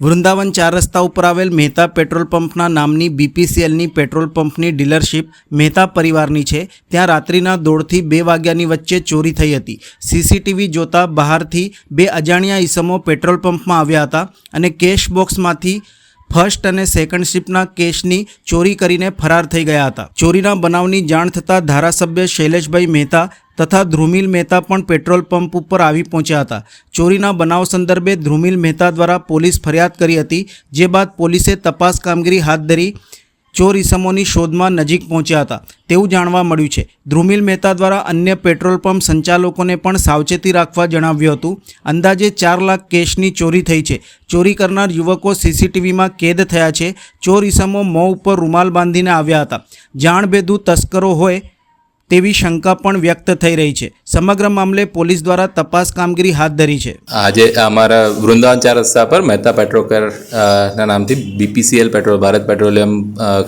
વૃંદાવન ચાર રસ્તા ઉપર આવેલ મહેતા પેટ્રોલ પંપના નામની બીપીસીએલની પેટ્રોલ પંપની ડીલરશીપ મહેતા પરિવારની છે. ત્યાં રાત્રિના દોઢથી બે વાગ્યાની વચ્ચે ચોરી થઈ હતી. સીસીટીવી જોતા બહારથી બે અજાણ્યા ઈસમો પેટ્રોલ પંપમાં આવ્યા હતા અને કેશ બોક્સમાંથી ફર્સ્ટ અને સેકન્ડ શિપના કેશની ચોરી કરીને ફરાર થઈ ગયા હતા. ચોરીના બનાવની જાણ થતાં ધારાસભ્ય શૈલેષભાઈ મહેતા તથા ધ્રુમિલ મહેતા પણ પેટ્રોલ પંપ ઉપર આવી પહોંચ્યા હતા. ચોરીના બનાવ સંદર્ભે ધ્રુમિલ મહેતા દ્વારા પોલીસ ફરિયાદ કરી હતી, જે બાદ પોલીસે તપાસ કામગીરી હાથ ધરી ચોર ઇસમોની શોધમાં નજીક પહોંચ્યા હતા. તેવું જાણવા મળ્યું છે. ધ્રુમિલ મહેતા દ્વારા અન્ય પેટ્રોલ પંપ સંચાલકોને પણ સાવચેતી રાખવા જણાવ્યું હતું. અંદાજે ચાર લાખ કેશની ચોરી થઈ છે. ચોરી કરનાર યુવકો સીસીટીવીમાં કેદ થયા છે. ચોર ઇસમો મોં ઉપર રૂમાલ બાંધીને આવ્યા હતા. જાણભેદુ તસ્કરો હોય તેવી શંકા પણ વ્યક્ત થઈ રહી છે. સમગ્ર મામલે પોલીસ દ્વારા તપાસ કામગીરી હાથ ધરી છે. આજે અમારા વૃંદાવન ચાર રસ્તા પર મહેતા પેટ્રોકર ના નામથી બીપીસીએલ પેટ્રોલ, ભારત પેટ્રોલિયમ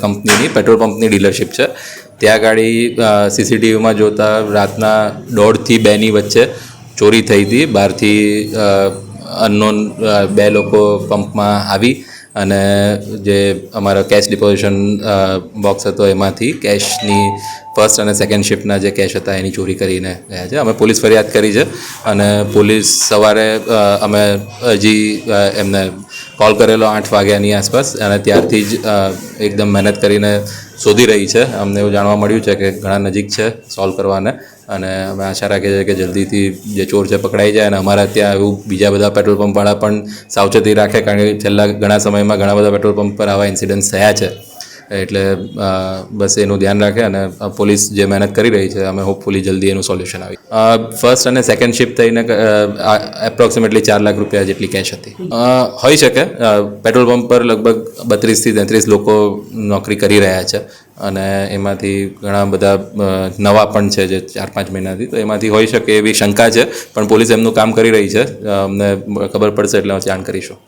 કંપનીની પેટ્રોલ પંપની ડીલરશીપ છે. ત્યાં ગાડી સીસીટીવીમાં જોતા રાતના દોઢથી બેની વચ્ચે ચોરી થઈ હતી. બહારથી અનનોન બે લોકો પંપમાં આવી અને જે અમારો કેશ ડિપોઝિશન બોક્સ હતો એમાંથી કેશની ફર્સ્ટ અને સેકન્ડ શિફ્ટના જે કેશ હતા એની ચોરી કરીને ગયા છે. અમે પોલીસ ફરિયાદ કરી છે અને પોલીસ સવારે અમે હજી એમને કોલ કરેલો આઠ વાગ્યાની આસપાસ અને ત્યારથી જ એકદમ મહેનત કરીને શોધી રહી છે. અમને એવું જાણવા મળ્યું છે કે ઘણા નજીક છે સોલ્વ કરવાને. અને અમે આશા રાખીએ છીએ કે જલ્દીથી જે ચોર છે પકડાઈ જાય અને અમારા ત્યાં એવું બીજા બધા પેટ્રોલ પંપવાળા પણ સાવચેતી રાખે, કારણ કે છેલ્લા ઘણા સમયમાં ઘણા બધા પેટ્રોલ પંપ પર આવા ઇન્સિડન્ટ્સ થયા છે. એટલે બસ એનું ધ્યાન રાખે અને પોલીસ જે મહેનત કરી રહી છે, અમે હોપફુલી જલ્દી એનું સોલ્યુશન આવી. ફર્સ્ટ અને સેકન્ડ શિફ્ટ થઈને એપ્રોક્સિમેટલી ચાર લાખ રૂપિયા જેટલી કેશ હતી. હોઈ શકે પેટ્રોલ પંપ પર લગભગ બત્રીસથી તેત્રીસ લોકો નોકરી કરી રહ્યા છે અને એમાંથી ઘણા બધા નવા પણ છે જે ચાર પાંચ મહિનાથી. તો એમાંથી હોઈ શકે એવી શંકા છે, પણ પોલીસ એમનું કામ કરી રહી છે. અમને ખબર પડશે એટલે જાણ કરીશું.